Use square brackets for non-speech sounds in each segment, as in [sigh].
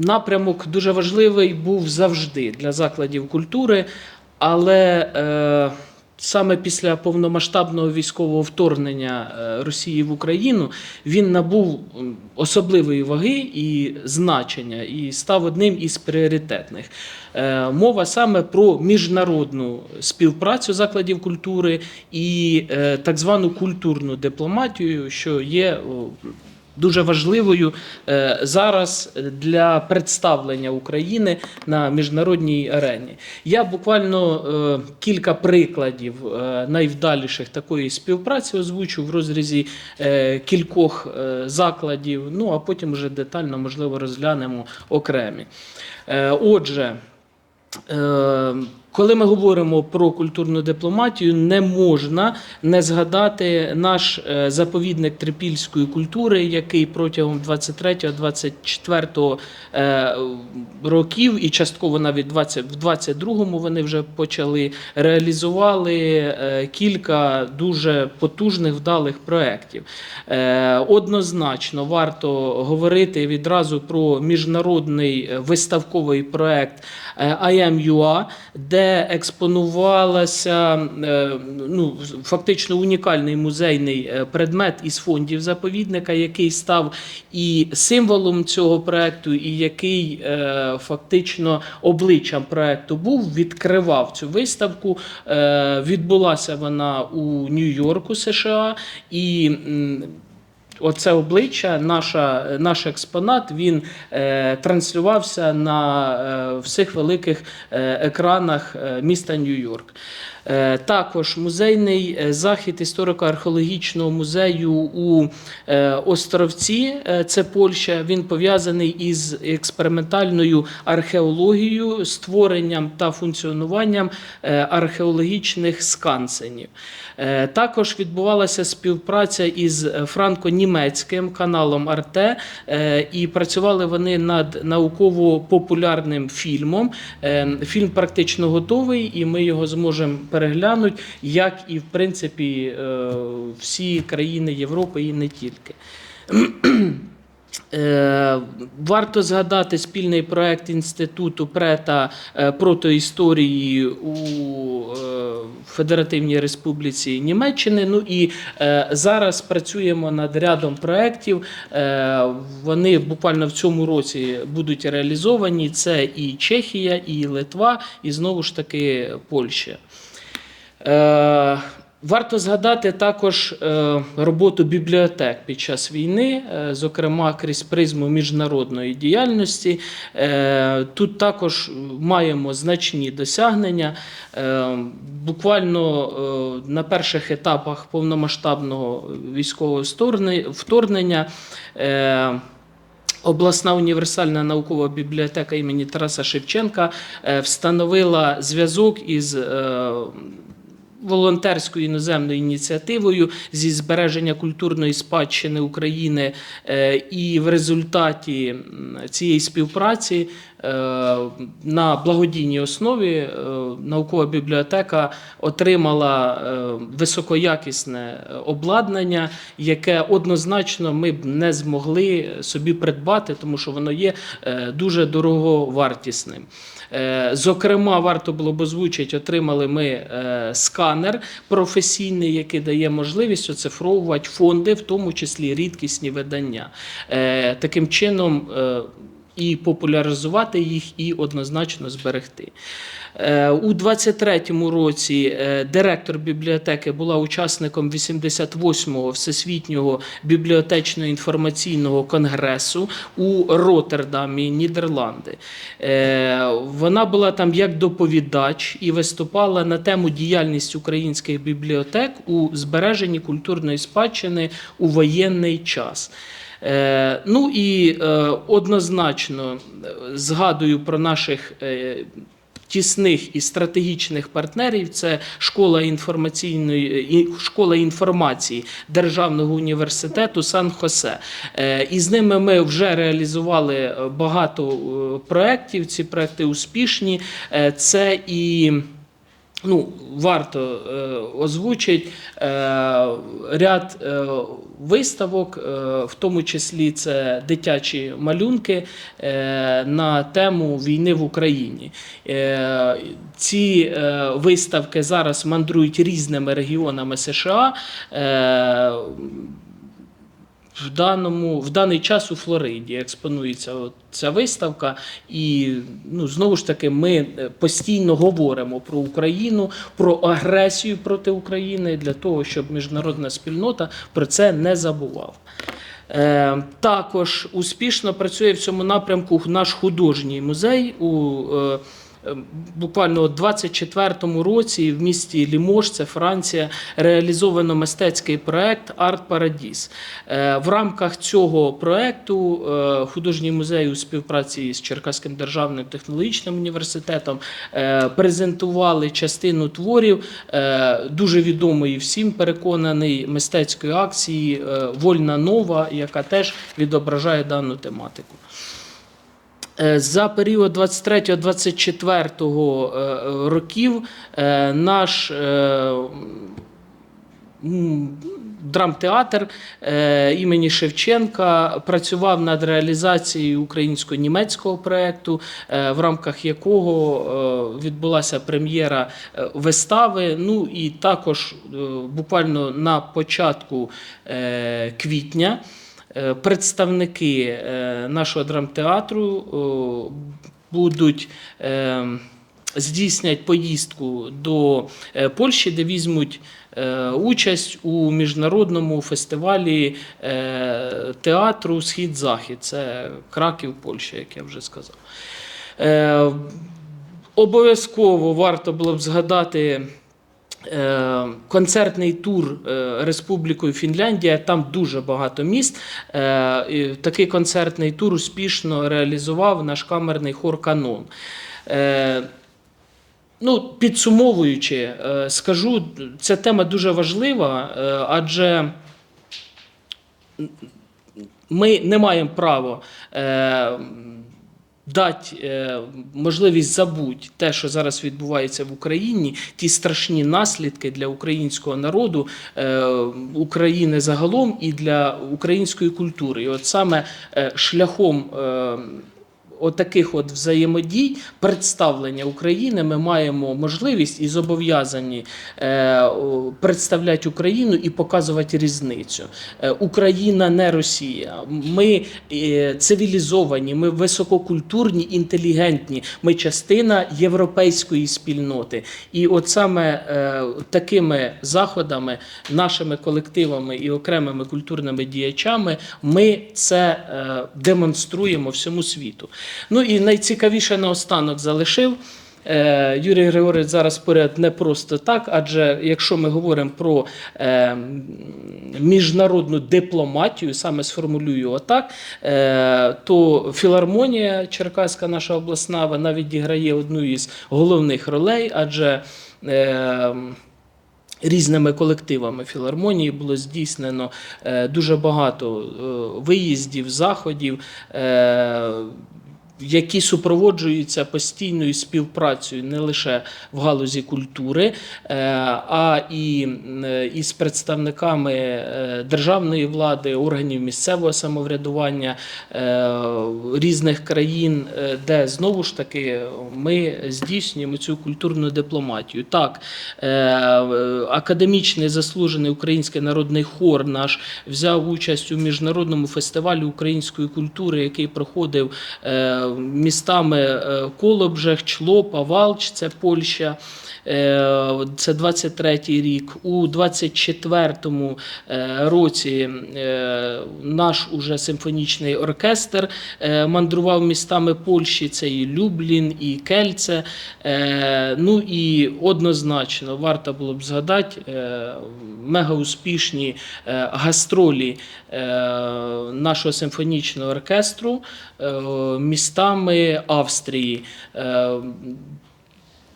напрямок дуже важливий був завжди для закладів культури, але е, саме після повномасштабного військового вторгнення е, Росії в Україну він набув особливої ваги і значення і став одним із пріоритетних. Е, Мова саме про міжнародну співпрацю закладів культури і так звану культурну дипломатію, що є дуже важливою е, зараз для представлення України на міжнародній арені. Я буквально е, кілька прикладів е, найвдаліших такої співпраці озвучу в розрізі кількох закладів. Ну а потім вже детально можливо розглянемо окремі. Отже. Коли ми говоримо про культурну дипломатію, не можна не згадати наш е, заповідник трипільської культури, який протягом 23-24 е, років і частково навіть 20, в 22-му вони вже почали реалізували е, кілька дуже потужних вдалих проєктів. Однозначно варто говорити відразу про міжнародний виставковий проєкт IMUA, де експонувалася е, ну, фактично унікальний музейний е, предмет із фондів заповідника, який став і символом цього проекту, і який е, фактично обличчям проекту був, відкривав цю виставку. Відбулася вона у Нью-Йорку, США, і Оце обличчя, наша, наш експонат, він е, транслювався на е, всіх великих е, екранах е, міста Нью-Йорк. Е, також музейний захід історико-археологічного музею у Островці, це Польща. Він пов'язаний із експериментальною археологією, створенням та функціонуванням археологічних скансенів. Також відбувалася співпраця із франко-німецьким каналом Арте, і працювали вони над науково-популярним фільмом. Е, Фільм практично готовий, і ми його зможемо переглянути, як і в принципі е, всі країни Європи і не тільки. Е, Варто згадати спільний проект інституту прета е, протоісторії у е, Федеративній Республіці Німеччини. Ну і зараз працюємо над рядом проєктів. Вони буквально в цьому році будуть реалізовані. Це і Чехія, і Литва, і знову ж таки Польща. Варто згадати також е, роботу бібліотек під час війни, е, зокрема крізь призму міжнародної діяльності. Е, Тут також маємо значні досягнення. Буквально на перших етапах повномасштабного військового вторгнення- Обласна універсальна наукова бібліотека імені Тараса Шевченка встановила зв'язок із волонтерською іноземною ініціативою зі збереження культурної спадщини України, Е, і в результаті цієї співпраці е, на благодійній основі е, наукова бібліотека отримала високоякісне обладнання, яке однозначно ми б не змогли собі придбати, тому що воно є дуже дороговартісним. Е, Зокрема, варто було б озвучити, отримали ми е, сканер професійний, який дає можливість оцифровувати фонди, в тому числі рідкісні видання. Е, Таким чином і популяризувати їх, і однозначно зберегти. Е, У 23-му році е, директор бібліотеки була учасником 88-го всесвітнього бібліотечно-інформаційного конгресу у Роттердамі, Нідерланди. Е, Вона була там як доповідач і виступала на тему діяльність українських бібліотек у збереженні культурної спадщини у воєнний час. Ну і однозначно згадую про наших. Тісних і стратегічних партнерів це школа інформаційної школа інформації Державного університету Сан-Хосе. Е, І з ними ми вже реалізували е, багато е, проєктів. Ці проекти успішні. Це і Ну, варто е, озвучити е, ряд е, виставок, е, в тому числі це дитячі малюнки е, на тему війни в Україні. Е, ці е, виставки зараз мандрують різними регіонами США. Е, в, даному, в даний час у Флориді експонується ця виставка, і ну, знову ж таки ми е, постійно говоримо про Україну, про агресію проти України для того, щоб міжнародна спільнота про це не забувала. Е, також успішно працює в цьому напрямку наш художній музей у е, Буквально у 24-му році в місті Лімож, це Франція, реалізовано мистецький проект Арт Парадіс. Е, В рамках цього проекту е, художній музей у співпраці з Черкаським державним технологічним університетом е, презентували частину творів дуже відомої всім переконаний мистецької акції Вольна нова, яка теж відображає дану тематику. Е, За період 23-24 е, років е, наш драмтеатр імені Шевченка працював над реалізацією українсько-німецького проєкту, в рамках якого відбулася прем'єра вистави. Ну і також буквально на початку квітня. Е, Представники е, нашого драмтеатру будуть е, здійснять поїздку до Польщі, де візьмуть участь у міжнародному фестивалі театру Схід-Захід. Це Краків, Польща, як я вже сказав. Обов'язково варто було б згадати концертний тур е, Республікою Фінляндія. Там дуже багато міст. Е, Такий концертний тур успішно реалізував наш камерний хор Канон. Е, Ну, підсумовуючи, е, скажу, ця тема дуже важлива, е, адже ми не маємо права е, дати е, можливість забути те, що зараз відбувається в Україні, ті страшні наслідки для українського народу, е, України загалом і для української культури. І от саме е, шляхом. Отаких от взаємодій, представлення України, ми маємо можливість і зобов'язані е, представляти Україну і показувати різницю. Е, Україна не Росія. Ми е, цивілізовані, ми висококультурні, інтелігентні. Ми частина європейської спільноти. І от саме такими заходами, нашими колективами і окремими культурними діячами ми це демонструємо всьому світу. Ну і найцікавіше наостанок залишив. Е, Юрій Григорович зараз поряд не просто так, адже якщо ми говоримо про е, міжнародну дипломатію, саме сформулюю отак, е, то філармонія Черкаська, наша обласна, вона відіграє одну із головних ролей, адже Різними колективами філармонії було здійснено дуже багато виїздів, заходів, які супроводжуються постійною співпрацею не лише в галузі культури, е, а і е, із представниками е, державної влади, органів місцевого самоврядування різних країн, де знову ж таки ми здійснюємо цю культурну дипломатію. Так, академічний заслужений український народний хор наш взяв участь у міжнародному фестивалі української культури, який проходив містами е, Колобжех, Члопа, Валч, це Польща. Е, Це 23-й рік. У 24-му е, році наш уже симфонічний оркестр мандрував містами Польщі. Це і Люблін, і Кельце. Ну і однозначно варто було б згадати мега успішні гастролі нашого симфонічного оркестру е, містами Австрії. Е,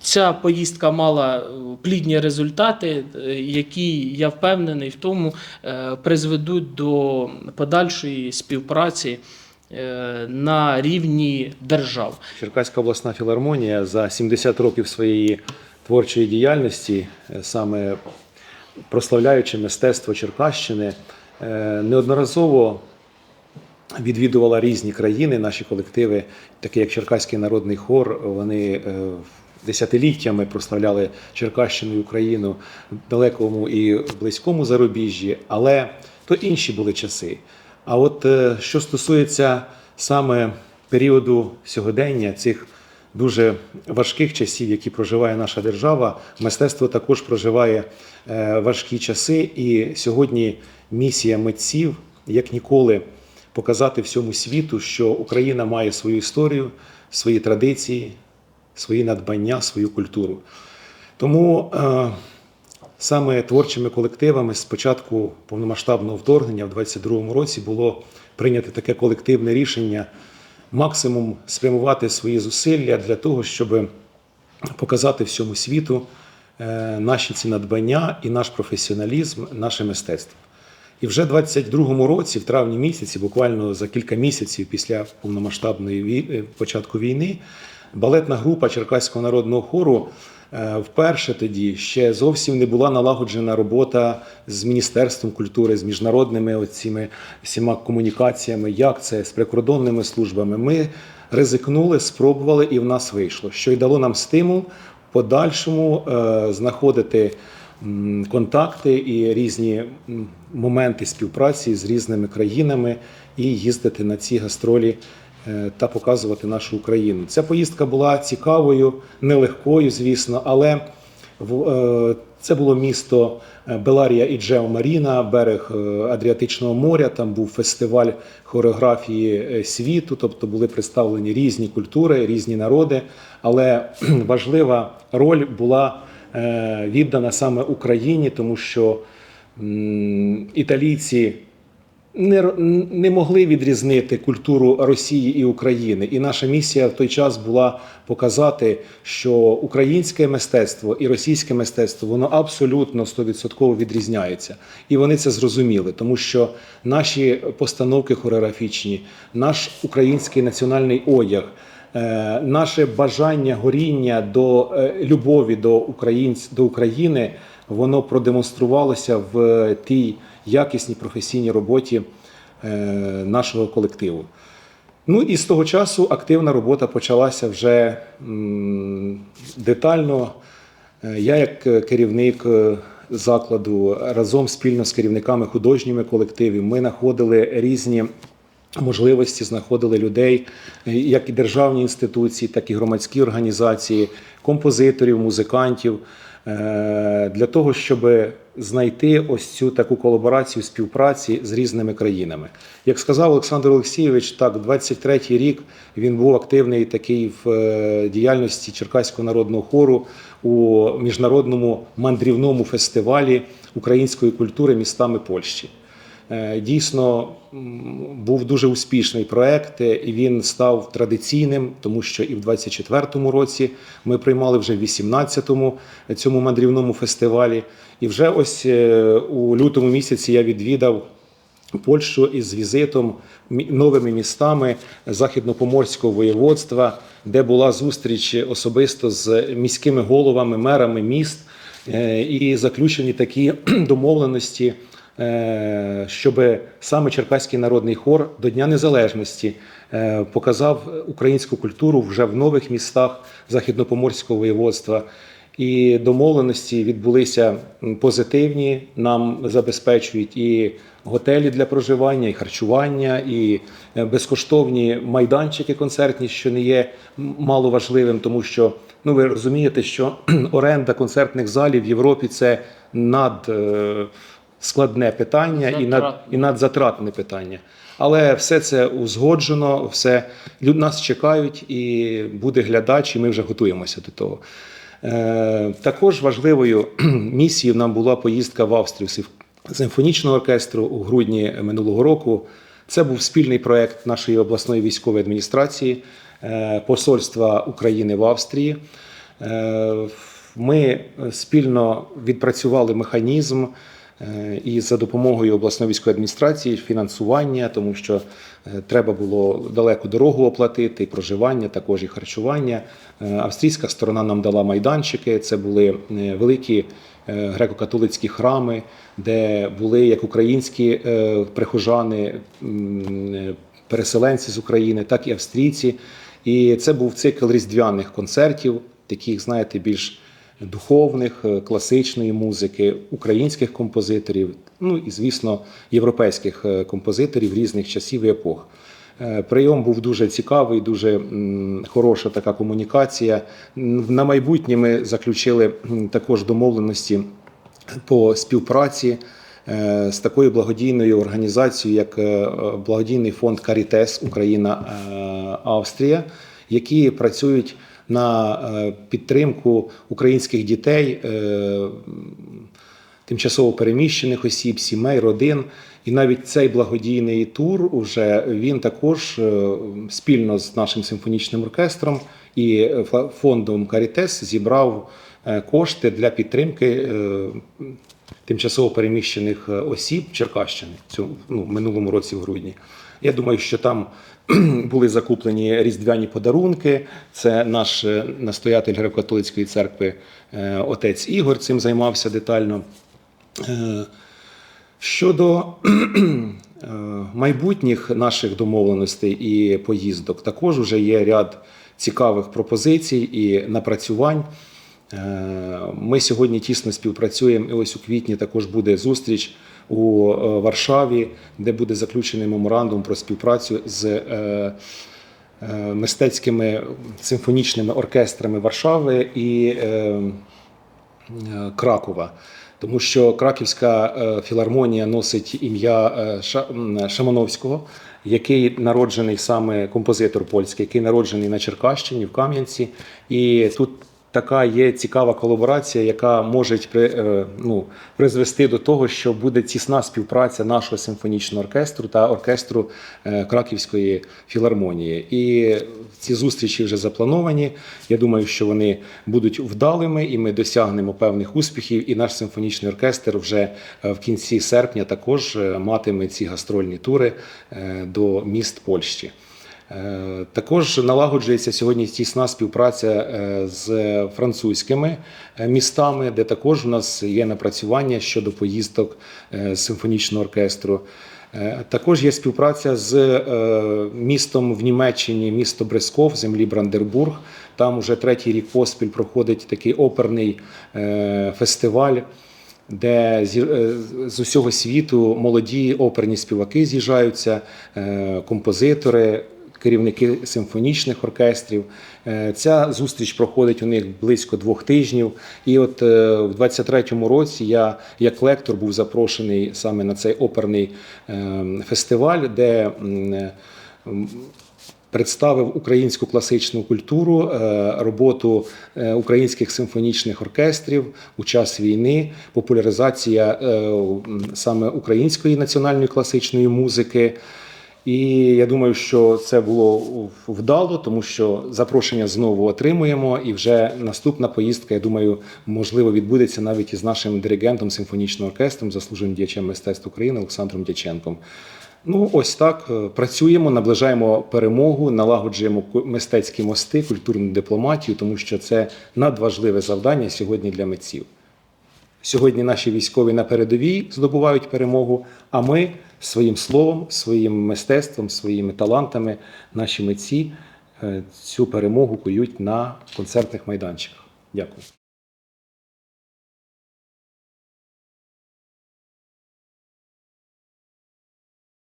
Ця поїздка мала е, плідні результати, е, які я впевнений в тому призведуть до подальшої співпраці на рівні держав. Черкаська обласна філармонія за 70 років своєї творчої діяльності, саме прославляючи мистецтво Черкащини, неодноразово відвідувала різні країни, наші колективи, такі як Черкаський народний хор. Вони е, десятиліттями прославляли Черкащину і Україну в далекому і близькому зарубіжжі, але то інші були часи. А от е, що стосується саме періоду сьогодення, цих дуже важких часів, які проживає наша держава, мистецтво також проживає е, важкі часи. І сьогодні місія митців, як ніколи, показати всьому світу, що Україна має свою історію, свої традиції, свої надбання, свою культуру. Тому е, саме творчими колективами з початку повномасштабного вторгнення в 2022 році було прийнято таке колективне рішення максимум спрямувати свої зусилля для того, щоб показати всьому світу е, наші ці надбання і наш професіоналізм, наше мистецтво. І вже в 22-му році, в травні місяці, буквально за кілька місяців після повномасштабної вій- е, початку війни, балетна група Черкаського народного хору е, вперше тоді ще зовсім не була налагоджена робота з Міністерством культури, з міжнародними оціми всіма комунікаціями, як це з прикордонними службами. Ми ризикнули, спробували, і в нас вийшло, що й дало нам стимул в подальшому е, знаходити контакти і різні моменти співпраці з різними країнами і їздити на ці гастролі е, та показувати нашу Україну. Ця поїздка була цікавою, нелегкою, звісно, але е, це було місто е, Беларія і Джео Маріна, берег Адріатичного моря. Там був фестиваль хореографії світу, тобто були представлені різні культури, різні народи. Але [clears throat] важлива роль була віддана саме Україні, тому що італійці не, не могли відрізнити культуру Росії і України. І наша місія в той час була показати, що українське мистецтво і російське мистецтво воно абсолютно 100% відрізняється. І вони це зрозуміли, тому що наші постановки хореографічні, наш український національний одяг. Е, Наше бажання горіння до е, любові до українць до України воно продемонструвалося в тій якісній професійній роботі е, нашого колективу. Ну і з того часу активна робота почалася вже детально. Я, як керівник закладу, разом спільно з керівниками художніми колективів, ми знаходили різні можливості, знаходили людей, е, як і державні інституції, так і громадські організації, композиторів, музикантів, е, для того, щоб знайти ось цю таку колаборацію співпраці з різними країнами. Як сказав Олександр Олексійович, так, 23-й рік він був активний такий в е, діяльності Черкаського народного хору у міжнародному мандрівному фестивалі української культури містами Польщі. Е, Дійсно був дуже успішний проект, е, і він став традиційним, тому що і в 24-му році ми приймали вже в 18-му цьому мандрівному фестивалі. І вже ось е, у лютому місяці я відвідав Польщу із візитом новими містами західнопоморського воєводства, де була зустріч особисто з міськими головами, мерами міст, е, і заключені такі [clears throat] домовленості, е, щоб саме Черкаський народний хор до Дня Незалежності е, показав українську культуру вже в нових містах західнопоморського воєводства. І домовленості відбулися позитивні. Нам забезпечують і готелі для проживання, і харчування, і е, безкоштовні майданчики концертні, що не є м, мало важливим, тому що ну ви розумієте, що [clears throat] оренда концертних залів в Європі це над е, складне питання і над, і надзатратне питання. Але все це узгоджено, все лю- нас чекають, і буде глядач, і ми вже готуємося до того. Е, також важливою [clears throat] місією нам була поїздка в Австрію симф- симфонічного оркестру у грудні минулого року. Це був спільний проект нашої обласної військової адміністрації, е, посольства України в Австрії. Е, Ми спільно відпрацювали механізм І за допомогою обласної військової адміністрації фінансування, тому що е, треба було далеку дорогу оплатити, і проживання, також і харчування. Е, Австрійська сторона нам дала майданчики. Це були е, великі е, греко-католицькі храми, де були як українські е, прихожани, е, переселенці з України, так і австрійці. І це був цикл різдвяних концертів, таких, знаєте, більш духовних, е, класичної музики, українських композиторів, ну і, звісно, європейських е, композиторів різних часів і епох. Е, Прийом був дуже цікавий, дуже хороша така комунікація. На майбутнє ми заключили також домовленості по співпраці з такою благодійною організацією, як благодійний фонд Карітес Україна Австрія, які працюють на е, підтримку українських дітей. е, Тимчасово переміщених осіб, сімей, родин, і навіть цей благодійний тур уже він також е, спільно з нашим симфонічним оркестром і фондом Карітес зібрав кошти для підтримки тимчасово переміщених осіб Черкащини цю ну, минулому році в грудні. Я думаю, що там [clears throat] були закуплені різдвяні подарунки. Це наш е, настоятель греко-католицької церкви е, отець Ігор цим займався детально. Е, Щодо [clears throat] майбутніх наших домовленостей і поїздок, також вже є ряд цікавих пропозицій і напрацювань. Ми сьогодні тісно співпрацюємо. І ось у квітні також буде зустріч у е, Варшаві, де буде заключений меморандум про співпрацю з е, е, мистецькими симфонічними оркестрами Варшави і Кракова. Тому що Краківська філармонія носить ім'я Шамановського, який народжений саме композитор польський, який народжений на Черкащині, в Кам'янці. І тут така є цікава колаборація, яка може е, ну, призвести до того, що буде тісна співпраця нашого симфонічного оркестру та оркестру е, Краківської філармонії. І ці зустрічі вже заплановані. Я думаю, що вони будуть вдалими, і ми досягнемо певних успіхів. І наш симфонічний оркестр вже е, в кінці серпня також матиме ці гастрольні тури до міст Польщі. Е, Також налагоджується сьогодні тісна співпраця е, з французькими е, містами, де також у нас є напрацювання щодо поїздок симфонічного оркестру. Також є співпраця з містом в Німеччині, місто Бресков, землі Брандербург. Там уже третій рік поспіль проходить такий оперний фестиваль де з усього світу молоді оперні співаки з'їжджаються, композитори, керівники симфонічних оркестрів. Е, Ця зустріч проходить у них близько двох тижнів. І от е, в 23-му році я як лектор був запрошений саме на цей оперний е, фестиваль, де представив українську класичну культуру, роботу українських симфонічних оркестрів у час війни, популяризація саме української національної класичної музики. І я думаю, що це було вдало, тому що запрошення знову отримуємо. І вже наступна поїздка, я думаю, можливо, відбудеться навіть із нашим диригентом симфонічного оркестру, заслуженим діячем мистецтв України Олександром Дяченком. Ну, ось так е, працюємо, наближаємо перемогу, налагоджуємо мистецькі мости, культурну дипломатію, тому що це надважливе завдання сьогодні для митців. Сьогодні наші військові на передовій здобувають перемогу, а ми своїм словом, своїм мистецтвом, своїми талантами, наші митці е, цю перемогу кують на концертних майданчиках. Дякую.